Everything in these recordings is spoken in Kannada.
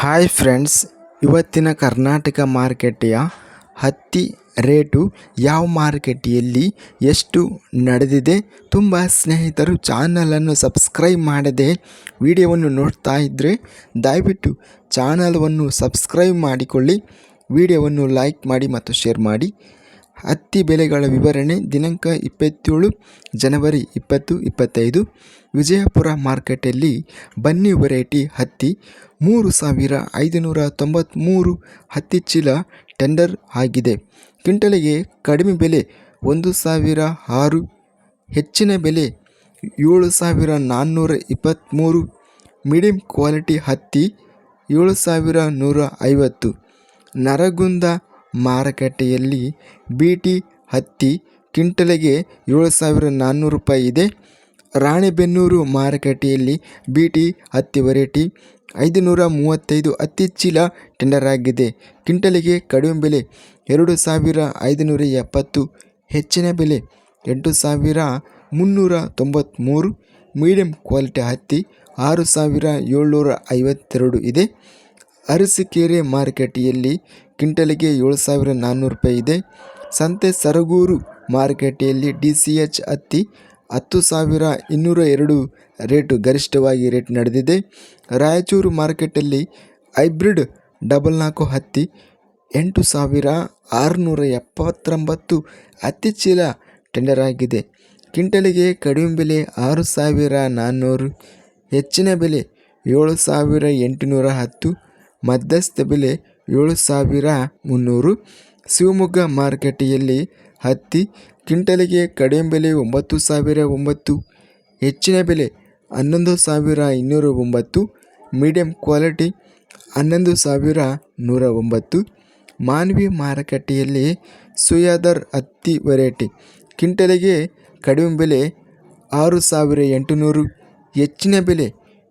ಹಾಯ್ ಫ್ರೆಂಡ್ಸ್ ಇವತ್ತಿನ ಕರ್ನಾಟಕ ಮಾರುಕಟ್ಟೆಯ ಹತ್ತಿ ರೇಟು ಯಾವ ಮಾರುಕಟ್ಟೆಯಲ್ಲಿ ಎಷ್ಟು ನಡೆದಿದೆ ತುಂಬ ಸ್ನೇಹಿತರು ಚಾನಲನ್ನು ಸಬ್ಸ್ಕ್ರೈಬ್ ಮಾಡದೆ ವಿಡಿಯೋವನ್ನು ನೋಡ್ತಾ ಇದ್ದರೆ ದಯವಿಟ್ಟು ಚಾನಲನ್ನು ಸಬ್ಸ್ಕ್ರೈಬ್ ಮಾಡಿಕೊಳ್ಳಿ, ವಿಡಿಯೋವನ್ನು ಲೈಕ್ ಮಾಡಿ ಮತ್ತು ಶೇರ್ ಮಾಡಿ. ಹತ್ತಿ ಬೆಲೆಗಳ ವಿವರಣೆ, ದಿನಾಂಕ ಇಪ್ಪತ್ತೇಳು ಜನವರಿ ಇಪ್ಪತ್ತು, ಇಪ್ಪತ್ತೈದು. ವಿಜಯಪುರ ಮಾರ್ಕೆಟಲ್ಲಿ ಬನ್ನಿ ವೆರೈಟಿ ಹತ್ತಿ, ಮೂರು ಸಾವಿರ ಐದುನೂರ ತೊಂಬತ್ತ್ಮೂರು ಹತ್ತಿ ಚೀಲ ಟೆಂಡರ್ ಆಗಿದೆ. ಕ್ವಿಂಟಲಿಗೆ ಕಡಿಮೆ ಬೆಲೆ ಒಂದು ಸಾವಿರ ಆರು, ಹೆಚ್ಚಿನ ಬೆಲೆ ಏಳು ಸಾವಿರ ನಾನ್ನೂರ ಇಪ್ಪತ್ತ್ಮೂರು ಮೀಡಿಯಂ ಕ್ವಾಲಿಟಿ ಹತ್ತಿ ಏಳು ಸಾವಿರ ನೂರ ಐವತ್ತು. ನರಗುಂದ ಮಾರುಕಟ್ಟೆಯಲ್ಲಿ ಬಿ.ಟಿ ಹತ್ತಿ ಕ್ವಿಂಟಲಿಗೆ ಏಳು ಸಾವಿರ ನಾನ್ನೂರು ರೂಪಾಯಿ ಇದೆ. ರಾಣೆಬೆನ್ನೂರು ಮಾರುಕಟ್ಟೆಯಲ್ಲಿ ಬಿ ಟಿ ಹತ್ತಿ ವೆರೈಟಿ ಐದುನೂರ ಮೂವತ್ತೈದು ಹತ್ತಿ ಚೀಲ ಟೆಂಡರ್ ಆಗಿದೆ. ಕ್ವಿಂಟಲಿಗೆ ಕಡಿಮೆ ಬೆಲೆ ಎರಡು ಸಾವಿರ ಐದುನೂರ ಎಪ್ಪತ್ತು, ಹೆಚ್ಚಿನ ಬೆಲೆ ಎಂಟು ಸಾವಿರ ಮುನ್ನೂರ ತೊಂಬತ್ತ್ಮೂರು ಮೀಡಿಯಂ ಕ್ವಾಲಿಟಿ ಹತ್ತಿ ಆರು ಸಾವಿರ ಏಳ್ನೂರ ಐವತ್ತೆರಡು ಇದೆ. ಅರಸೀಕೆರೆ ಮಾರುಕಟ್ಟೆಯಲ್ಲಿ ಕ್ವಿಂಟಲಿಗೆ ಏಳು ಸಾವಿರ ನಾನ್ನೂರು ರೂಪಾಯಿ ಇದೆ. ಸಂತೆ ಸರಗೂರು ಮಾರುಕಟ್ಟೆಯಲ್ಲಿ ಡಿ ಸಿ ಎಚ್ ಹತ್ತಿ ಹತ್ತು ಸಾವಿರ ಇನ್ನೂರ ಎರಡು ರೇಟು ಗರಿಷ್ಠವಾಗಿ ರೇಟ್ ನಡೆದಿದೆ. ರಾಯಚೂರು ಮಾರ್ಕೆಟಲ್ಲಿ ಹೈಬ್ರಿಡ್ ಡಬಲ್ ನಾಲ್ಕು ಹತ್ತಿ ಎಂಟು ಸಾವಿರ ಆರುನೂರ ಎಪ್ಪತ್ತೊಂಬತ್ತು ಹತ್ತಿ ಚೀಲ ಟೆಂಡರ್ ಆಗಿದೆ. ಕ್ವಿಂಟಲಿಗೆ ಕಡಿಮೆ ಬೆಲೆ ಆರು ಸಾವಿರ ನಾನ್ನೂರು, ಹೆಚ್ಚಿನ ಬೆಲೆ ಏಳು ಸಾವಿರ ಎಂಟುನೂರ ಹತ್ತು ಮಧ್ಯಸ್ಥ ಬೆಲೆ ಏಳು ಸಾವಿರ ಮುನ್ನೂರು ಶಿವಮೊಗ್ಗ ಮಾರುಕಟ್ಟೆಯಲ್ಲಿ ಹತ್ತಿ ಕ್ವಿಂಟಲಿಗೆ ಕಡಿಮೆ ಬೆಲೆ ಒಂಬತ್ತು ಸಾವಿರ ಒಂಬತ್ತು ಹೆಚ್ಚಿನ ಬೆಲೆ ಹನ್ನೊಂದು ಸಾವಿರ ಇನ್ನೂರ ಒಂಬತ್ತು ಮೀಡಿಯಂ ಕ್ವಾಲಿಟಿ ಹನ್ನೊಂದು ಸಾವಿರ ನೂರ ಒಂಬತ್ತು ಮಾನ್ವಿ ಮಾರುಕಟ್ಟೆಯಲ್ಲಿ ಸುಯಾದರ್ ಹತ್ತಿ ವೆರೈಟಿ ಕ್ವಿಂಟಲಿಗೆ ಕಡಿಮೆ ಬೆಲೆ ಆರು ಸಾವಿರ ಎಂಟುನೂರು ಹೆಚ್ಚಿನ ಬೆಲೆ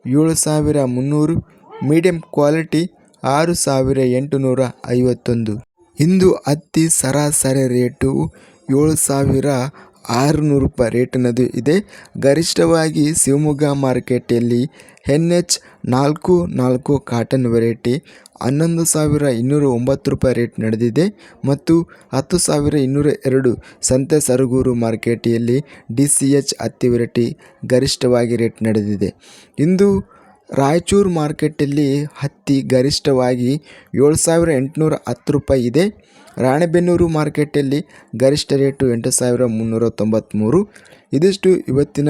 ಏಳು ಸಾವಿರ ಮುನ್ನೂರು ಮೀಡಿಯಂ ಕ್ವಾಲಿಟಿ ಆರು ಸಾವಿರ ಎಂಟುನೂರ ಐವತ್ತೊಂದು. ಇಂದು ಹತ್ತಿ ಸರಾಸರಿ ರೇಟು ಏಳು ಸಾವಿರ ಆರುನೂರು ರೂಪಾಯಿ ರೇಟಿನದು ಇದೆ. ಗರಿಷ್ಠವಾಗಿ ಶಿವಮೊಗ್ಗ ಮಾರ್ಕೆಟಲ್ಲಿ ಎನ್ ಎಚ್ ನಾಲ್ಕು ನಾಲ್ಕು ಕಾಟನ್ ವೆರೈಟಿ ಹನ್ನೊಂದು ಸಾವಿರ ಇನ್ನೂರ ಒಂಬತ್ತು ರೂಪಾಯಿ ರೇಟ್ ನಡೆದಿದೆ ಮತ್ತು ಹತ್ತು ಸಾವಿರ ಇನ್ನೂರ ಎರಡು ಸಂತೆ ಸರಗೂರು ಮಾರ್ಕೆಟಿಯಲ್ಲಿ ಡಿ ಸಿ ಎಚ್ ಹತ್ತಿ ವೆರೈಟಿ ಗರಿಷ್ಠವಾಗಿ ರೇಟ್ ನಡೆದಿದೆ. ಇಂದು ರಾಯಚೂರು ಮಾರ್ಕೆಟಲ್ಲಿ ಹತ್ತಿ ಗರಿಷ್ಠವಾಗಿ ಏಳು ಸಾವಿರ ಎಂಟುನೂರ ಹತ್ತು ರೂಪಾಯಿ ಇದೆ. ರಾಣೆಬೆನ್ನೂರು ಮಾರ್ಕೆಟಲ್ಲಿ ಗರಿಷ್ಠ ರೇಟು ಎಂಟು ಸಾವಿರ ಮುನ್ನೂರ ತೊಂಬತ್ತ್ಮೂರು ಇದಿಷ್ಟು ಇವತ್ತಿನ